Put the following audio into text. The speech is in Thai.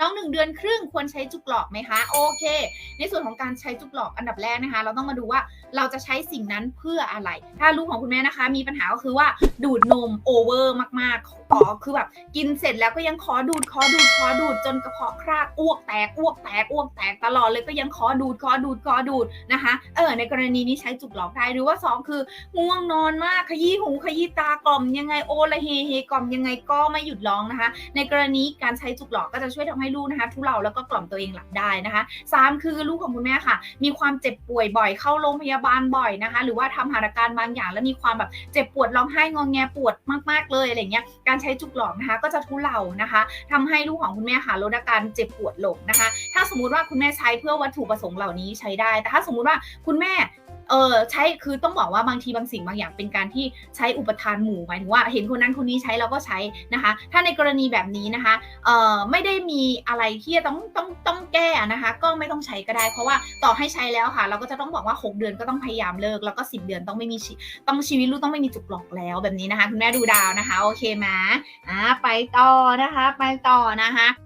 น้องหนึ่งเดือนครึ่งควรใช้จุกหลอกไหมคะ โอเค ในส่วนของการใช้จุกหลอกอันดับแรกนะคะ เราต้องมาดูว่าเราจะใช้สิ่งนั้นเพื่ออะไร ถ้าลูกของคุณแม่นะคะ มีปัญหาก็คือว่าดูดนมโอเวอร์มากๆขอคือแบบกินเสร็จแล้วก็ยังขอดูดขอดูดขอดูดจนกระเพาะคลาดอ้วกแตกอ้วกแตกอ้วกแตกตลอดเลยก็ยังขอดูดขอดูดขอดูดนะคะเออในกรณีนี้ใช้จุกหลอกได้หรือว่าสองคือง่วงนอนมากขยี้หูขยี้ตากล่อมยังไงโอละเฮเฮกล่อมยังไงก็ไม่หยุดร้องนะคะ ในกรณีการใช้จุกหลอกก็จะช่วยทำให้ลูกนะคะทุเลาแล้วก็กล่อมตัวเองหลับได้นะคะสามคือลูกของคุณแม่ค่ะ มีความเจ็บป่วยบ่อยเข้าโรงพยาบาลบ่อยนะคะ หรือว่าทำหัตถการบางอย่าง แล้วมีความแบบเจ็บปวดร้องไห้งองแงปวดมาก ๆเลยอะไรเงี้ยการใช้จุกหลอกนะคะ ก็จะทุเลานะคะทำให้ลูกของคุณแม่ค่ะลดอาการเจ็บปวดลงนะคะ ถ้าสมมุติว่าคุณแม่ใช้เพื่อวัตถุประสงค์เหล่านี้ใช้ได้ แต่ถ้าสมมุติว่าคุณแม่ เออใช้คือต้องบอกว่าบางทีบางสิ่งบางอย่างเป็นการที่ใช้อุปทานหมู่หมายถึงว่าเห็นคนนั้นคนนี้ใช้เราก็ใช้นะคะ ถ้าในกรณีแบบนี้นะคะเออไม่ได้มีอะไรที่จะต้องต้องต้องแก้นะคะ ก็ไม่ต้องใช้ก็ได้ เพราะว่าต่อให้ใช้แล้วค่ะ เราก็จะต้องบอกว่า 6 เดือนก็ต้องพยายามเลิก แล้วก็ 10 เดือนต้องไม่มีชีต้องชีวิตลูกต้องไม่มีจุกหลอกแล้วแบบนี้นะคะ คุณแม่ดูดาวนะคะ โอเคไหมอ่าไปต่อนะคะ ไปต่อนะคะ